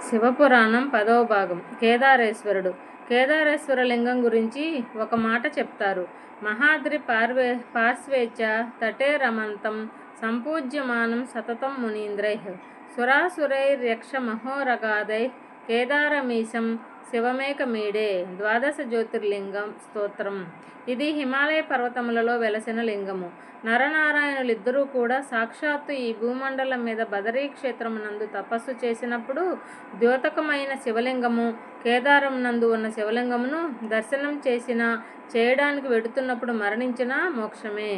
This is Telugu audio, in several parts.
శివపురాణం పదవ భాగం. కేదారేశ్వరుడు. కేదారేశ్వర లింగం గురించి ఒక మాట చెప్తారు. మహాద్రి పార్వే పార్శ్వేచ తటే రమంతం సంపూజ్యమానం సతతం మునీంద్రై. సురాసురైర్యక్ష మహోరగాదై. కేదారమీశం శివమేకమీడే ద్వాదశ జ్యోతిర్లింగం స్తోత్రం. ఇది హిమాలయ పర్వతములలో వెలసిన లింగము. నరనారాయణులిద్దరూ కూడా సాక్షాత్తు ఈ భూమండలం మీద బదరీ క్షేత్రమునందు తపస్సు చేసినప్పుడు ద్యోతకమైన శివలింగము కేదారం నందు ఉన్న శివలింగమును దర్శనం చేసిన చేయడానికి వెడుతున్నప్పుడు మరణించిన మోక్షమే.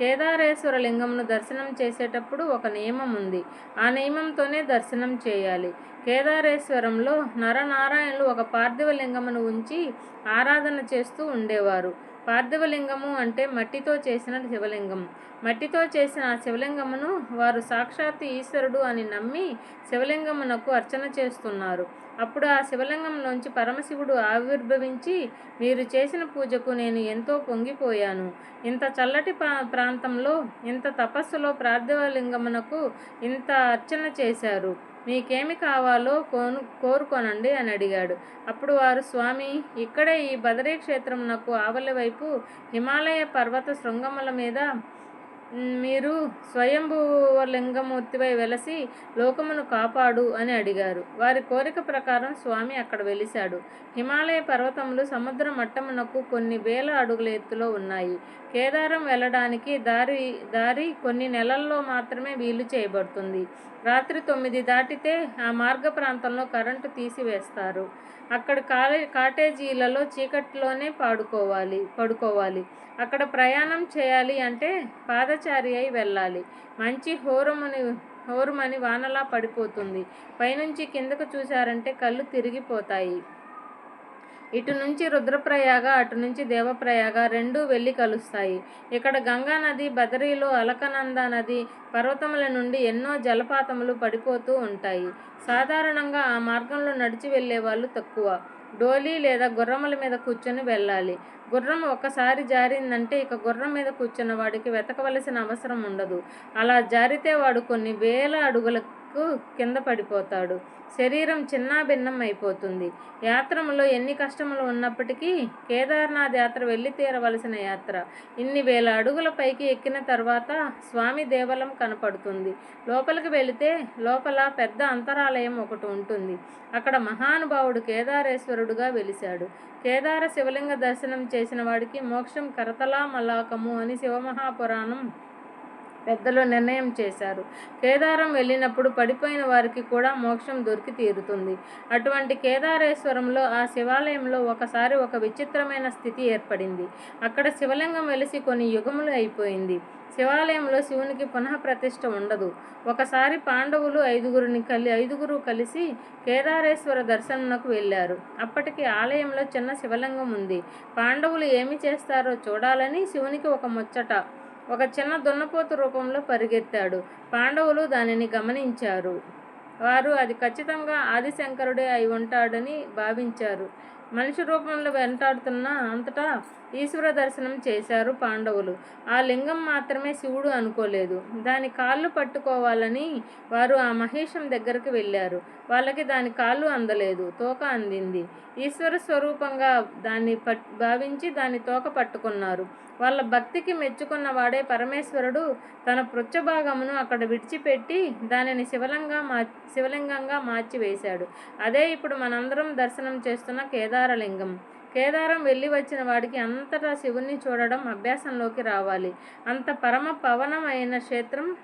కేదారేశ్వర లింగమును దర్శనం చేసేటప్పుడు ఒక నియమం ఉంది. ఆ నియమంతోనే దర్శనం చేయాలి. కేదారేశ్వరంలో నరనారాయణులు ఒక పార్థివ లింగమును ఉంచి ఆరాధన చేస్తూ ఉండేవారు. పార్థివలింగము అంటే మట్టితో చేసిన శివలింగం. మట్టితో చేసిన ఆ శివలింగమును వారు సాక్షాత్ ఈశ్వరుడు అని నమ్మి శివలింగమునకు అర్చన చేస్తున్నారు. అప్పుడు ఆ శివలింగంలోంచి పరమశివుడు ఆవిర్భవించి మీరు చేసిన పూజకు నేను ఎంతో పొంగిపోయాను. ఇంత చల్లటి ప్రాంతంలో ఇంత తపస్సులో ప్రార్థివలింగమునకు ఇంత అర్చన చేశారు. మీకేమి కావాలో కోను కోరుకోనండి అని అడిగాడు. అప్పుడు వారు స్వామి ఇక్కడే ఈ బదరీ క్షేత్రమునకు ఆవలి వైపు హిమాలయ పర్వత శృంగముల మీద మీరు స్వయంభూవలింగమూర్తివై వెలసి లోకమును కాపాడు అని అడిగారు. వారి కోరిక ప్రకారం స్వామి అక్కడ వెలిశాడు. హిమాలయ పర్వతములు సముద్ర మట్టమునకు కొన్ని వేల అడుగుల ఎత్తులో ఉన్నాయి. కేదారం వెళ్ళడానికి దారి దారి కొన్ని నెలల్లో మాత్రమే వీలు చేయబడుతుంది. రాత్రి తొమ్మిది దాటితే ఆ మార్గ ప్రాంతంలో కరెంటు తీసివేస్తారు. అక్కడ కాలే కాటేజీలలో చీకట్లోనే పాడుకోవాలి పడుకోవాలి. అక్కడ ప్రయాణం చేయాలి అంటే పాద బ్రహ్మచారి అయి వెళ్ళాలి. మంచి హోరమని హోరుమని వానలా పడిపోతుంది. పైనుంచి కిందకు చూశారంటే కళ్ళు తిరిగిపోతాయి. ఇటు నుంచి రుద్రప్రయాగ అటు నుంచి దేవప్రయాగ రెండూ వెళ్ళి కలుస్తాయి. ఇక్కడ గంగా నది బదరీలో అలకనంద నది పర్వతముల నుండి ఎన్నో జలపాతములు పడిపోతూ ఉంటాయి. సాధారణంగా ఆ మార్గంలో నడిచి వెళ్ళే వాళ్ళు తక్కువ. డోలీ లేదా గుర్రముల మీద కూర్చొని వెళ్ళాలి. గుర్రం ఒక్కసారి జారిందంటే ఇక గుర్రం మీద కూర్చున్న వాడికి వెతకవలసిన అవసరం ఉండదు. అలా జారితే వాడు కొన్ని వేల కు కింద పడిపోతాడు. శరీరం చిన్నాభిన్నం అయిపోతుంది యాత్రములో ఎన్ని కష్టములు ఉన్నప్పటికీ కేదార్నాథ్ యాత్ర వెళ్ళి తీరవలసిన యాత్ర. ఇన్ని వేల అడుగుల పైకి ఎక్కిన తర్వాత స్వామి దేవలం కనపడుతుంది. లోపలికి వెళితే లోపల పెద్ద అంతరాలయం ఒకటి ఉంటుంది. అక్కడ మహానుభావుడు కేదారేశ్వరుడుగా వెలిశాడు. కేదార శివలింగ దర్శనం చేసిన వాడికి మోక్షం కరతలా మలాకము అని శివమహాపురాణం పెద్దలు నిర్ణయం చేశారు. కేదారం వెళ్ళినప్పుడు పడిపోయిన వారికి కూడా మోక్షం దొరికి తీరుతుంది. అటువంటి కేదారేశ్వరంలో ఆ శివాలయంలో ఒకసారి ఒక విచిత్రమైన స్థితి ఏర్పడింది. అక్కడ శివలింగం వెలిసి కొన్ని యుగములు అయిపోయింది. శివాలయంలో శివునికి పునః ప్రతిష్ట ఉండదు. ఒకసారి పాండవులు ఐదుగురిని కలి ఐదుగురు కలిసి కేదారేశ్వర దర్శనకు వెళ్ళారు. అప్పటికి ఆలయంలో చిన్న శివలింగం ఉంది. పాండవులు ఏమి చేస్తారో చూడాలని శివునికి ఒక ముచ్చట ఒక చిన్న దున్నపోతు రూపంలో పరిగెత్తాడు. పాండవులు దానిని గమనించారు. వారు అది ఖచ్చితంగా ఆదిశంకరుడే అయి ఉంటాడని భావించారు. మనిషి రూపంలో వెంటాడుతున్న అంతటా ఈశ్వర దర్శనం చేశారు పాండవులు. ఆ లింగం మాత్రమే శివుడు అనుకోలేదు. దాని కాళ్ళు పట్టుకోవాలని వారు ఆ మహేషం దగ్గరికి వెళ్ళారు. వాళ్ళకి దాని కాళ్ళు అందలేదు తోక అందింది. ఈశ్వర స్వరూపంగా దాన్ని పట్ భావించి దాని తోక పట్టుకున్నారు. వాళ్ళ భక్తికి మెచ్చుకున్న వాడే పరమేశ్వరుడు తన పృచ్చభాగమును అక్కడ విడిచిపెట్టి దానిని శివలింగా మా శివలింగంగా మార్చివేశాడు. అదే ఇప్పుడు మనందరం దర్శనం చేస్తున్న కేదారలింగం. కేదారం వెళ్ళి వచ్చిన వాడికి అంతటా శివుణ్ణి చూడడం అభ్యాసంలోకి రావాలి. అంత పరమ పవనమైన క్షేత్రం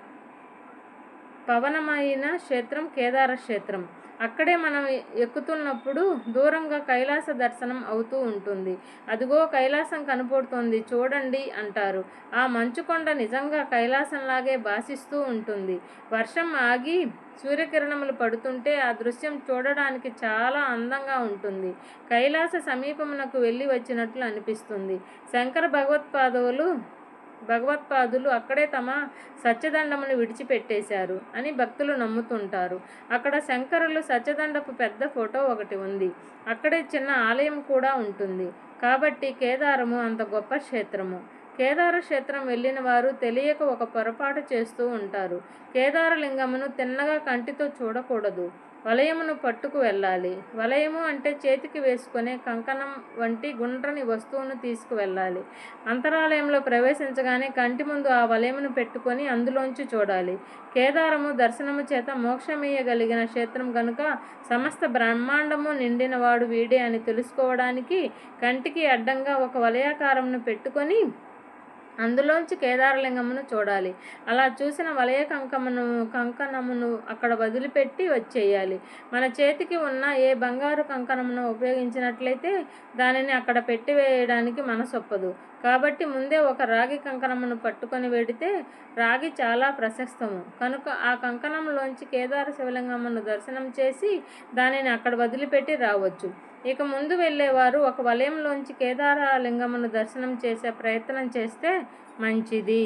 పవనమైన క్షేత్రం కేదార క్షేత్రం. అక్కడే మనం ఎక్కుతున్నప్పుడు దూరంగా కైలాస దర్శనం అవుతూ ఉంటుంది. అదిగో కైలాసం కనపడుతోంది చూడండి అంటారు. ఆ మంచుకొండ నిజంగా కైలాసంలాగే భాసిస్తూ ఉంటుంది. వర్షం ఆగి సూర్యకిరణములు పడుతుంటే ఆ దృశ్యం చూడడానికి చాలా అందంగా ఉంటుంది. కైలాస సమీపమునకు వెళ్ళి వచ్చినట్లు అనిపిస్తుంది. శంకర భగవత్పాదవులు భగవత్పాదులు అక్కడే తమ సత్యదండమును విడిచిపెట్టేశారు అని భక్తులు నమ్ముతుంటారు. అక్కడ శంకరులు సత్యదండపు పెద్ద ఫోటో ఒకటి ఉంది. అక్కడే చిన్న ఆలయం కూడా ఉంటుంది. కాబట్టి కేదారము అంత గొప్ప క్షేత్రము. కేదార క్షేత్రం వెళ్ళిన వారు తెలియక ఒక పొరపాటు చేస్తూ ఉంటారు. కేదారలింగమును తిన్నగా కంటితో చూడకూడదు. వలయమును పట్టుకు వెళ్ళాలి. వలయము అంటే చేతికి వేసుకునే కంకణం వంటి గుండ్రని వస్తువును తీసుకువెళ్ళాలి. అంతరాలయంలో ప్రవేశించగానే కంటి ముందు ఆ వలయమును పెట్టుకొని అందులోంచి చూడాలి. కేదారము దర్శనము చేత మోక్షమీయగలిగిన క్షేత్రం గనుక సమస్త బ్రహ్మాండము నిండినవాడు వీడే అని తెలుసుకోవడానికి కంటికి అడ్డంగా ఒక వలయాకారంను పెట్టుకొని అందులోంచి కేదారలింగమును చూడాలి. అలా చూసిన వలయ కంకమును కంకణమును అక్కడ వదిలిపెట్టి వచ్చేయాలి. మన చేతికి ఉన్న ఏ బంగారు కంకణమును ఉపయోగించినట్లయితే దానిని అక్కడ పెట్టివేయడానికి మనసొప్పదు. కాబట్టి ముందే ఒక రాగి కంకణమును పట్టుకొని వెడితే రాగి చాలా ప్రశస్తము. కనుక ఆ కంకణంలోంచి కేదార శివలింగమును దర్శనం చేసి దానిని అక్కడ వదిలిపెట్టి రావచ్చు. ఇక ముందు వెళ్ళేవారు ఒక వలయంలోంచి కేదారలింగమును దర్శనం చేసే ప్రయత్నం చేస్తే మంచిది.